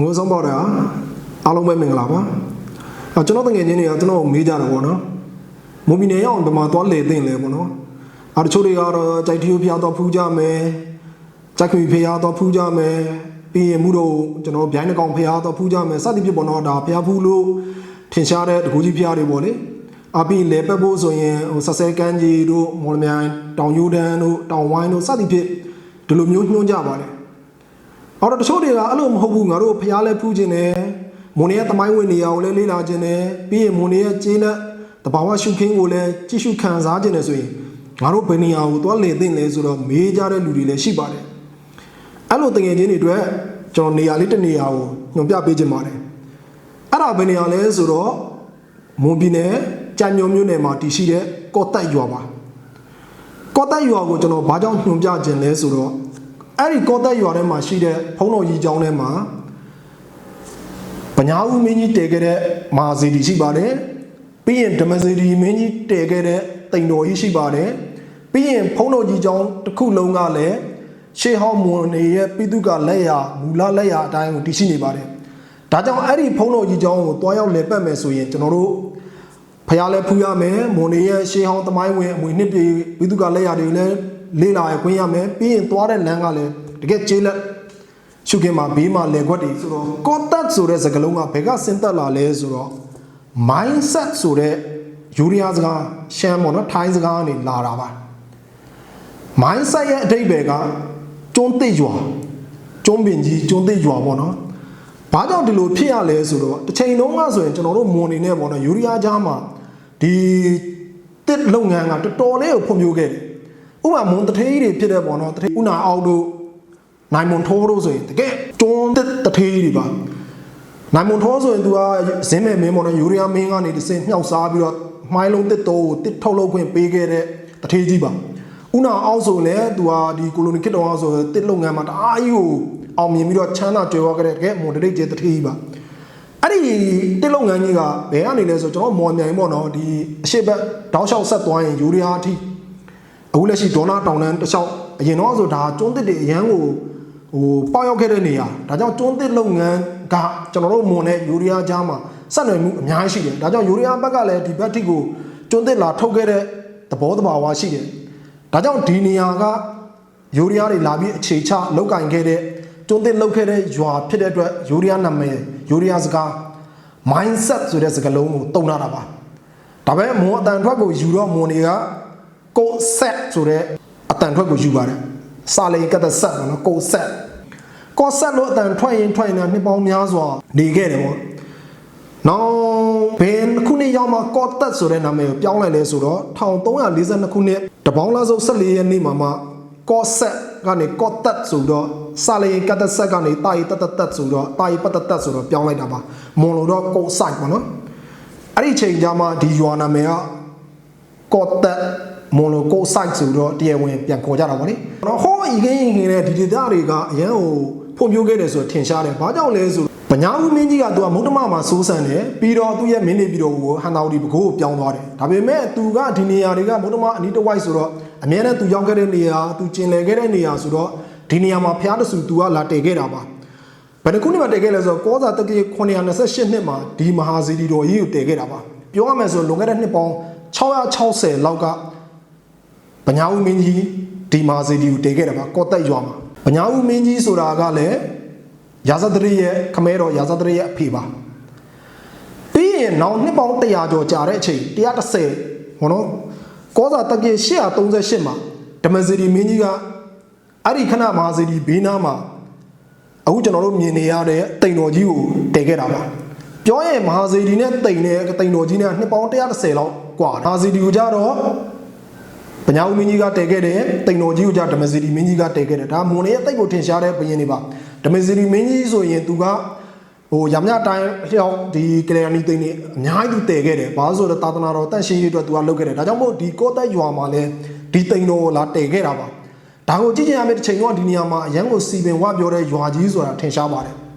ငိုးဆုံးပေါက်တာအားလုံးပဲမင်္ဂလာပါအဲကျွန်တော်တငယ်ချင်းတွေကကျွန်တော်ကိုမေးကြတယ်ပေါ့နော်မွန်ပြည်နယ်ရောက်ဘယ်မှာသွားလေသိမ့်လဲပေါ့နော်အဲတချို့တွေကတော့ကြိုက်ထီကိုဖျားတော့ဖူးကြမယ်ကြက်ခွေဖျားတော့ဖူးကြမယ်ပြီးရင်မှုတို့ကျွန်တော်ဗျိုင်းနှကောင်ဖျားတော့ဖူးကြမယ်စသည်ဖြင့်ပေါ့နော်ဒါဖျားဖူးလို့ထင်ရှားတဲ့တကူကြီးဖျားတွေပေါ့လေအပြီးလေပက်ဖို့ဆိုရင်ဟိုဆက်ဆဲကန်းကြီးတို့မော်လမြိုင်တောင်ယူဒန်တို့တောင်ဝိုင်းတို့စသည်ဖြင့်ဒီလိုမျိုးညွှန်းကြပါတယ် အော်တော့တချို့တွေကအဲ့လိုမဟုတ်ဘူးငါတို့ဖျားလဲဖူးခြင်းနဲ့မွန်ရဲ့တမိုင်းဝင်နေရာကိုလည်းလေ့လာခြင်းနဲ့ပြီးရင်မွန်ရဲ့ကျေးလက်တဘာဝရှုခင်းကိုလည်းကြည့်ရှုခံစားခြင်းနဲ့ဆိုရင်ငါတို့ဘယ်နေရာကိုသွားလေသိမ့်လဲဆိုတော့မေးကြတဲ့လူတွေလည်းရှိပါတယ်အဲ့လိုတငယ်ချင်းတွေအတွက်ကျွန်တော်နေရာလေးတစ်နေရာကိုညွှန်ပြပေးခြင်းပါတယ်အဲ့ဒါဘယ်နေရာလဲဆိုတော့မွန်ပြည်နယ်ကြံညုံမြို့နယ်မှာတည်ရှိတဲ့ကော့တက်ရွာပါကော့တက်ရွာကိုကျွန်တော်ဘာကြောင့်ညွှန်ပြခြင်းလဲဆိုတော့ အဲ့ဒီကော့တက်ရွာထဲမှာရှိတဲ့ဖုံးတော်ကြီးကျောင်းထဲမှာပညာဦးမင်းကြီးတည်ခဲ့တဲ့မဟာစီတီရှိပါတယ်ပြီးရင်ဓမ္မစီတီမင်းကြီးတည်ခဲ့တဲ့တိန်တော်ကြီးရှိပါတယ်ပြီးရင်ဖုံးတော်ကြီးကျောင်းတစ်ခုလုံးကလည်းရှေးဟောင်းမွန်နေရဲ့ပိတုကလက်ရမူလလက်ရအတိုင်းကိုတည်ရှိနေပါတယ်ဒါကြောင့်အဲ့ဒီဖုံးတော်ကြီးကျောင်းကိုတွားရောက်လည်ပတ်မယ်ဆိုရင်ကျွန်တော်တို့ဖျားလဲဖူးရမယ်မွန်နေရဲ့ရှေးဟောင်းသမိုင်းဝင်အမွေနှစ်ပြေဝိသုကလက်ရတွေလည်း လေးလာရခွင့်ရမယ်ပြီးရင်သွားတဲ့လမ်းကလည်းတကယ်ကျေးလက်ရှုခင်မှာဘေးမှာလေခွက်တွေဆိုတော့ကောတက်ဆိုတဲ့စကားလုံးကဘယ်ကဆင်းသက်လာလဲဆိုတော့ mindset ဆိုတဲ့ယူရီးယားစကားရှမ်းပေါ့နော်ထိုင်းစကားကနေလာတာပါ mindset ရဲ့အဓိပ္ပာယ်ကကျွန်းသိရွာကျွန်းပင်ကြီးကျွန်းသိရွာပေါ့နော်ဘာကြောင့်ဒီလိုဖြစ်ရလဲဆိုတော့တစ်ချိန်လုံးကဆိုရင်ကျွန်တော်တို့မွန်နေနဲ့ပေါ့နော်ယူရီးယားကြားမှာဒီတစ်လုပ်ငန်းကတော်တော်လေးကိုဖွံ့ဖြိုးခဲ့တယ် ဥပမာမွန်တထေးတွေဖြစ်တဲ့ပေါ့နော်တထေးဥနာအောင်တို့နိုင်မွန်ထိုးတို့ဆိုရင်တကယ်ကျွန်းတစ်တထေးတွေပါနိုင်မွန်ထောဆိုရင် तू ကဇင်းမဲ့မင်းပေါ့နော်ယူရီးယားမင်းကနေတစ်စင်မြှောက်စားပြီးတော့မှိုင်းလုံးတစ်တိုးကိုတစ်ထုတ်လုပ်ခွင့်ပေးခဲ့တဲ့တထေးကြီးပါဥနာအောင်ဆိုလည်း तू ကဒီကိုလိုနီခေတ်တော်အောင်ဆိုတစ်လုပ်ငန်းမှာတအားကြီးကိုအောင်မြင်ပြီးတော့ချမ်းသာကြွယ်ဝခဲ့တဲ့တကယ်မွန်တရိတ်ကျတထေးကြီးပါအဲ့ဒီတစ်လုပ်ငန်းကြီးကဘယ်ကနေလဲဆိုကျွန်တော်မော်မြိုင်ပေါ့နော်ဒီအရှိတ်ဘက်တောက်လျှောက်ဆက်သွားရင်ယူရီးယားအထိ အခုလက်ရှိဒေါနာတောင်တန်းတစ်လျှောက်အရင်တော့ဆိုဒါကျွန်းတစ်တွေအရန်ကိုဟိုပေါက်ရောက်ခဲ့တဲ့နေရာဒါကြောင့်ကျွန်းသစ်လုပ်ငန်းကကျွန်တော်တို့မွန်တဲ့ယူရီးယားကြားမှာဆက်နွယ်မှုအများကြီးရှိတယ်ဒါကြောင့်ယူရီးယားဘက်ကလည်းဒီဘက်ထိကိုကျွန်းသစ်လာထုတ်ခဲ့တဲ့သဘောတဘာဝရှိတယ်ဒါကြောင့်ဒီနေရာကယူရီးယားတွေလာပြီးအခြေချလောက်ကင်ခဲ့တဲ့ကျွန်းသစ်လုပ်ခဲ့တဲ့ရွာဖြစ်တဲ့အတွက်ယူရီးယားနာမည်ယူရီးယားစကား mindset ဆိုတဲ့စကားလုံးကိုတုံးထားတာပါဒါပေမဲ့မွန်အတန်ထွက်ကိုယူတော့မွန်တွေက ကို set ဆိုတဲ့အတန်ထွက်ကိုယူပါတယ်စာလိန်ကတ်တဲ့ set ပေါ့နော်ကို set ကော့ဆက်လို့အတန်ထွက်ရင်ထွက်ရင်လည်းနှစ်ပေါင်းများစွာနေခဲ့တယ်ပေါ့။နောက်ဘယ်ခုနှစ်ရောက်မှကော့တက်ဆိုတဲ့နာမည်ကိုပြောင်းလိုက်လဲဆိုတော့1342ခုနှစ်တပေါင်းလားစုပ်14ရက်နေ့မှာမှကော့ဆက်ကနေကော့တက်ဆိုတော့စာလေကတ်တက်ဆက်ကနေတာယီတက်တက်တက်ဆိုတော့တာယီပတ်တက်တက်ဆိုတော့ပြောင်းလိုက်တာပါ။မွန်လို့တော့ကော့ဆိုင်ပေါ့နော်။အဲ့ဒီချိန်ကျမှဒီရွာနာမည်ကကော့တက် မွန်လိုကိုစိုက်ဆိုတော့တရားဝင်ပြန်ခေါ်ကြတာပါလေ။တော့ဟောဤကင်းရင်ခင်တဲ့ဒီဒေသတွေကအရန်ဟိုဖွံ့ဖြိုးခဲ့တယ်ဆိုတော့ထင်ရှားတယ်။ဘာကြောင့်လဲဆိုပညာဦးမင်းကြီးကသူကမုဒ္ဓမမှာစိုးစံတယ်ပြီးတော့သူ့ရဲ့မင်းနေပြီးတော့ဟန်တာဝတီဘကိုးကိုပြောင်းသွားတယ်။ဒါပေမဲ့သူကဒီနေရာတွေကမုဒ္ဓမအနီးတစ်ဝိုက်ဆိုတော့အများနဲ့သူရောက်ခဲ့တဲ့နေရာသူကျင်လည်ခဲ့တဲ့နေရာဆိုတော့ဒီနေရာမှာဖျားတဆူသူကလာတည်ခဲ့တာပါ။ဘယ်နှခုနှစ်မှာတည်ခဲ့လဲဆိုတော့ကောဇာတက္ကီ928နှစ်မှာဒီမဟာစီတီတော်ကြီးကိုတည်ခဲ့တာပါ။ပြောရမယ်ဆိုလွန်ခဲ့တဲ့နှစ်ပေါင်း660လောက်က ပညာဦးမင်းကြီးဒီမာစီဒီကိုတည်ခဲ့တာပါကော့တက်ရွာမှာပညာဦးမင်းကြီးဆိုတာကလည်းရာဇသရိရဲ့ခမဲတော်ရာဇသရိရဲ့အဖေပါပြီးရင်နောက်နှစ်ပေါင်း100ကျော်ကြာတဲ့အချိန်130ဟောနော်ကောဇာတက္ကေ838မှာဓမ္မစီဒီမင်းကြီးကအဲ့ဒီခဏမဟာစီဒီဘေးနားမှာအခုကျွန်တော်တို့မြင်နေရတဲ့တိမ်တော်ကြီးကိုတည်ခဲ့တာပါပြောရင်မဟာစီဒီနဲ့တိမ်နဲ့တိမ်တော်ကြီးနဲ့နှစ်ပေါင်း130လောက်กว่าမဟာစီဒီကိုကြတော့ ပညာဦးမင်းကြီးကတည်ခဲ့တယ်တိန်တော်ကြီးကိုကြဓမ္မစီရီမင်းကြီးကတည်ခဲ့တယ်ဒါမွန်ရဲ့တိတ်ကိုထင်ရှားတဲ့ဘုရင်တွေပါဓမ္မစီရီမင်းကြီးဆိုရင်သူကဟိုရမညတိုင်းလျှောက်ဒီကလျာဏီတိန်တွေအများကြီးသူတည်ခဲ့တယ်ဘာလို့ဆိုတော့သာသနာတော်တန့်ရှင်းရေးအတွက်သူကလုပ်ခဲ့တယ်ဒါကြောင့်မို့ဒီကောတက်ရွာမှာလဲဒီတိန်တော်ကိုလာတည်ခဲ့တာပါဒါကိုကြည့်ကြရမယ့်တစ်ချိန်ကဒီနေရာမှာအရန်ကိုစီပင်ဝပြောတဲ့ရွာကြီးဆိုတာထင်ရှားပါတယ်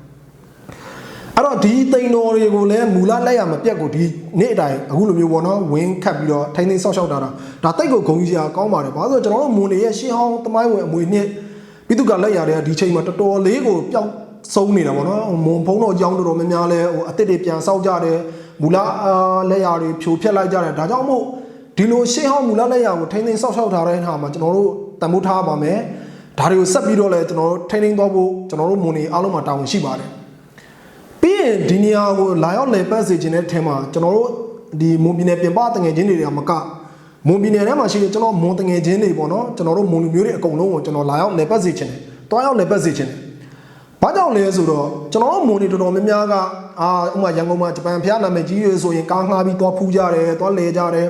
အဲ့တော့ဒီတိန်တော်တွေကိုလည်းမူလလက်ရမပြတ်ကိုဒီနေ့အတိုင်းအခုလိုမျိုးပေါ့နော်ဝင်းခတ်ပြီးတော့ထိုင်းသိမ်းဆောက်ရှောက်တာဒါတိတ်ကိုဂုံကြီးစရာကောင်းပါတယ်ဘာလို့ဆိုတော့ကျွန်တော်တို့မွန်နေရဲ့ရှင်းဟောင်းတမိုင်းဝင်အမွေနှစ်ပြီးသူကလက်ရတဲ့ဒီချိန်မှာတော်တော်လေးကိုပျောက်စုံနေတာပေါ့နော်မွန်ဖုံးတော်ကြောင်းတော်တော်များများလဲဟိုအစ်စ်တွေပြန်ဆောက်ကြတယ်မူလအာလက်ရာတွေဖြိုဖျက်လိုက်ကြတယ်ဒါကြောင့်မို့ဒီလိုရှေးဟောင်းမူလလက်ရာကိုထိမ့်သိမ်းဆောက်ရှောက်ထားတဲ့ဟာမှာကျွန်တော်တို့တန်ဖိုးထားပါမယ်ဒါတွေကိုဆက်ပြီးတော့လဲကျွန်တော်တို့ထိမ့်သိမ်းသွားဖို့ကျွန်တော်တို့မွန်နေအားလုံးမှာတာဝန်ရှိပါတယ်ပြီး ရင်ဒီနေရာကိုလာရောက်လည်ပတ်စေခြင်းတဲ့ထဲမှာကျွန်တော်တို့ဒီမွန်ပြည်နယ်ပြင်ပတငယ်ချင်းတွေကမကမွန်ပြည်နယ်ထဲမှာရှိတဲ့ကျွန်တော်မွန်တငယ်ချင်းတွေပေါ့နော်ကျွန်တော်တို့မွန်လူမျိုးတွေအကုန်လုံးကိုကျွန်တော်လာရောက်လည်ပတ်စေခြင်းတယ်တွားရောက်လည်ပတ်စေခြင်းတယ်ဘာကြောင့်လဲဆိုတော့ကျွန်တော်တို့မွန်နေတော်တော်များများကအာဥပမာရန်ကုန်မှာဂျပန်ဖျားနာမည်ကြီးတွေဆိုရင်ကားငှားပြီးသွားဖူးကြတယ်သွားလဲကြတယ်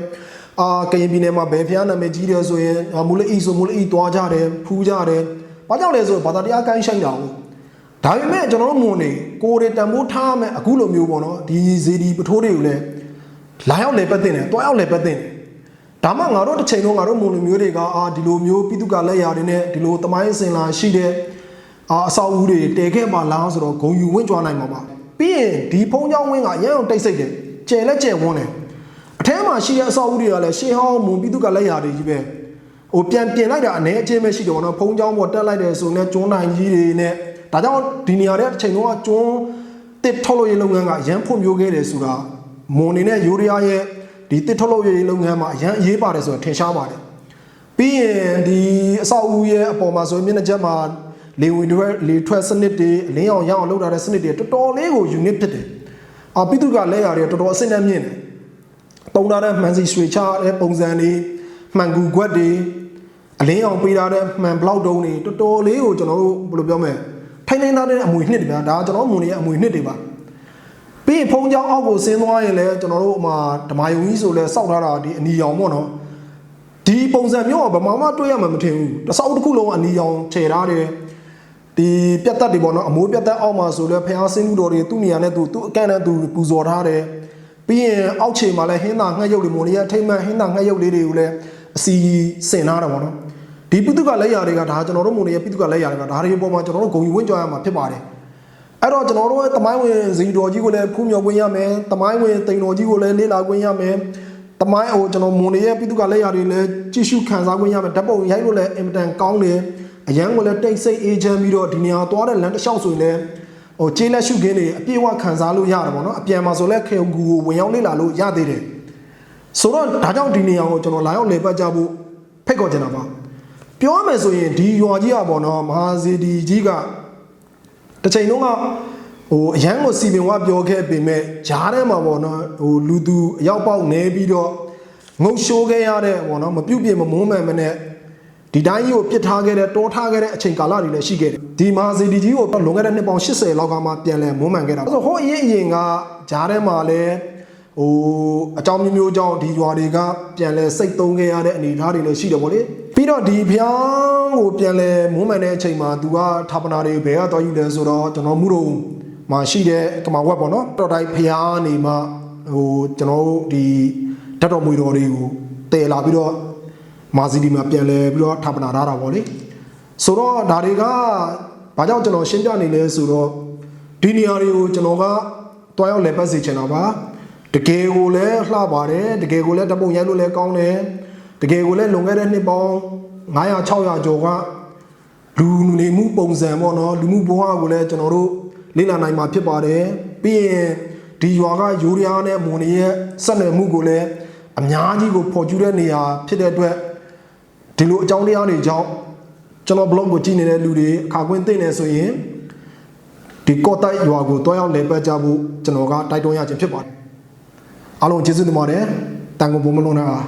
အာကရင်ပြည်နယ်မှာဘယ်ဖျားနာမည်ကြီးတယ်ဆိုရင်အာမူလအီဆိုမူလအီသွားကြတယ်ဖူးကြတယ်ဘာကြောင့်လဲဆိုတော့ဘာသာတရားကိုင်းဆိုင်တာကို ဒါပေမဲ့ကျွန်တော်တို့မွန်နေကိုတွေတန်ဖိုးထားမယ်အခုလိုမျိုးပေါ့နော်ဒီဇီဒီပထိုးတွေကိုလည်းလာရောက်လေပတ်တင်တယ်တွားရောက်လေပတ်တင်တယ်ဒါမှငါတို့တစ်ချိန်လုံးငါတို့မွန်လူမျိုးတွေကအာဒီလိုမျိုးပြည်သူကလက်ရာတွေနဲ့ဒီလိုသမိုင်းစင်လာရှိတဲ့အာအဆောက်အဦတွေတဲခဲ့မှလားဆိုတော့ဂုံယူဝင့်ကြွားနိုင်မှာပါပြီးရင်ဒီဖုံးကြောင်းဝင်းကအရန်အောင်တိတ်ဆိတ်တယ်ကျဲလက်ကျဲဝန်းတယ်အထဲမှာရှိတဲ့အဆောက်အဦတွေကလည်းရှေးဟောင်းမွန်ပြည်သူကလက်ရာတွေကြီးပဲဟိုပြန်ပြင်လိုက်တာအနေအချင်းပဲရှိတယ်ဘောနော်ဖုံးကြောင်းပေါ်တက်လိုက်တယ်ဆိုတော့ကျွန်းနိုင်ကြီးတွေနဲ့ ဒါကြောင့်ဒီနေရာတဲ့အချိန်တုန်းကကျွန်းတစ်ထုတ်လို့ရေးလုပ်ငန်းကရမ်းဖွံ့ဖြိုးခဲ့တယ်ဆိုတာမွန်နေနဲ့ယူရီးယားရဲ့ဒီတစ်ထုတ်လို့ရေးလုပ်ငန်းမှာအရန်အရေးပါတယ်ဆိုတော့ထင်ရှားပါတယ်ပြီးရင်ဒီအဆောက်အဦရဲ့အပေါ်မှာဆိုရင်မျက်နှာချက်မှာလေဝင်တွေလေထွက်စနစ်တွေအလင်းအောင်ရအောင်လုပ်ထားတဲ့စနစ်တွေတော်တော်လေးကို unit ဖြစ်တယ်။အပိတုကလက်ရာတွေတော်တော်အဆင့်နဲ့မြင့်တယ်။တုံထားတဲ့မှန်စီရွှေချတဲ့ပုံစံတွေမှန်ကူခွက်တွေအလင်းအောင်ပေးထားတဲ့မှန်ဘလောက်တုံးတွေတော်တော်လေးကိုကျွန်တော်တို့ဘယ်လိုပြောမလဲ ထိုင်းထိုင်းထားတဲ့အမွေနှစ်တွေဗျာဒါကကျွန်တော်မွန်နေရဲ့အမွေနှစ်တွေပါ။ပြီးရင်ဖုံးကြောင်းအောက်ကိုဆင်းသွားရင်လည်းကျွန်တော်တို့ဟိုမှာဓမာယုံကြီးဆိုလဲစောက်ထားတာဒီအနီရောင်ပေါ့နော်။ဒီပုံစံမျိုးကဗမာမှတွေ့ရမှာမထင်ဘူးတစ်စောက်တစ်ခုလုံးကအနီရောင်ခြေထားတယ်ဒီပြတ်သက်တွေပေါ့နော်အမိုးပြတ်သက်အောက်မှာဆိုလဲဖះဆင်းလူတော်တွေသူ့နေရာနဲ့သူသူ့အကန့်နဲ့သူပူဇော်ထားတယ်ပြီးရင်အောက်ခြေမှာလဲဟင်းသာငှက်ရုပ်တွေမွန်ရီရထိမ့်မှန်ဟင်းသာငှက်ရုပ်လေးတွေကိုလည်းအစီစင်ထားတာပေါ့နော် ဒီပိတုကလက်ရာတွေကဒါကျွန်တော်တို့မွန်ရီရပိတုကလက်ရာတွေကဒါတွေပေါ်မှာကျွန်တော်တို့ဂုံယူဝင့်ကြွားရမှာဖြစ်ပါတယ်အဲ့တော့ကျွန်တော်တို့ရဲ့တမိုင်းဝင်ဇီတော်ကြီးကိုလည်းဖူးမြော်ခွင့်ရမယ်တမိုင်းဝင်တိန်တော်ကြီးကိုလည်းလေ့လာခွင့်ရမယ်တမိုင်းဟိုကျွန်တော်မွန်နေရဲ့ပြည်သူကလက်ရာတွေလည်းကြည့်ရှုခံစားခွင့်ရမယ်ဓာတ်ပုံရိုက်လို့လည်းအင်မတန်ကောင်းတယ်အရန်ကိုလည်းတိတ်ဆိတ်အေးချမ်းပြီးတော့ဒီနေရာသွားတဲ့လမ်းတစ်လျှောက်ဆိုရင်လည်းဟိုကျေးလက်ရှုခင်းတွေအပြည့်အဝခံစားလို့ရတယ်ပေါ့နော်အပြန်မှာဆိုလည်းခေကူကိုဝင်ရောက်လေ့လာလို့ရသေးတယ်ဆိုတော့ဒါကြောင့်ဒီနေရာကိုကျွန်တော်လာရောက်လေပတ်ကြဖို့ဖိတ်ခေါ်ချင်တာပါ ပြောရမယ်ဆိုရင်ဒီရွာကြီးอ่ะပေါ့နော်မဟာဇီဒီကြီးကတစ်ချိန်လုံးကဟိုအရန်ကိုစီပင်ဝပြောခဲ့ပေမဲ့ဂျားထဲမှာပေါ့နော်ဟိုလူသူအရောက်ပေါက်နေပြီးတော့ငုတ်ရှိုးခဲ့ရတဲ့ပေါ့နော်မပြုတ်ပြမမုန်းမှန်မနဲ့ဒီတိုင်းကြီးကိုပြစ်ထားခဲ့တဲ့တောထားခဲ့တဲ့အချိန်ကာလတွေလည်းရှိခဲ့တယ်ဒီမာစီဒီကြီးကိုလွန်ခဲ့တဲ့နှစ်ပေါင်း80လောက်ကမှပြန်လဲမုန်းမှန်ခဲ့တာဆိုတော့ဟိုအရင်အရင်ကဂျားထဲမှာလည်း ဟိုအကြောင်းမျိုးမျိုးကြောင့်ဒီရွာတွေကပြန်လဲစိတ်သုံးခဲ့ရတဲ့အနေအထားတွေလည်းရှိတယ်ဗောလေပြီးတော့ဒီဖျားကိုပြန်လဲမုန်းမှန်တဲ့အချိန်မှာသူကဌာပနာတွေဘယ်ကတော့ယူလဲဆိုတော့ကျွန်တော်မှုတော့မှာရှိတဲ့ကမာဝက်ပေါ့နော်တော်တိုင်းဖျားနေမှဟိုကျွန်တော်တို့ဒီဓာတ်တော်မွေတော်တွေကိုတည်လာပြီးတော့မာစီဒီမှာပြန်လဲပြီးတော့ဌာပနာထားတာဗောလေဆိုတော့ဒါတွေကဘာကြောင့်ကျွန်တော်ရှင်းပြနေလဲဆိုတော့ဒီနေရာတွေကိုကျွန်တော်ကတွားရောက်လဲပတ်စေချင်တာပါ တကယ်ကိုလည်းလှပါတယ်တကယ်ကိုလည်းဓာတ်ပုံရိုက်လို့လည်းကောင်းတယ်တကယ်ကိုလည်းလွန်ခဲ့တဲ့နှစ်ပေါင်း900 600ကျော်ကလူနေမှုပုံစံပေါ့နော်လူမှုဘဝကိုလည်းကျွန်တော်တို့လေ့လာနိုင်မှာဖြစ်ပါတယ်ပြီးရင်ဒီရွာကယူရီးယားနဲ့မွန်နီရဲ့ဆက်နွယ်မှုကိုလည်းအများကြီးကိုပေါ်ကျူးတဲ့နေရာဖြစ်တဲ့အတွက်ဒီလိုအကြောင်းတရားတွေကြောင့်ကျွန်တော် blog ကိုကြည့်နေတဲ့လူတွေအခါကွင်းသိနေဆိုရင်ဒီကော့တိုက်ရွာကိုတွားရောက်လဲပတ်ကြဖို့ကျွန်တော်ကတိုက်တွန်းရခြင်းဖြစ်ပါတယ် အားလုံးကျေးဇူးတင်ပါတယ်တန်ကုန်ဘုံမလုံးနဲ့အား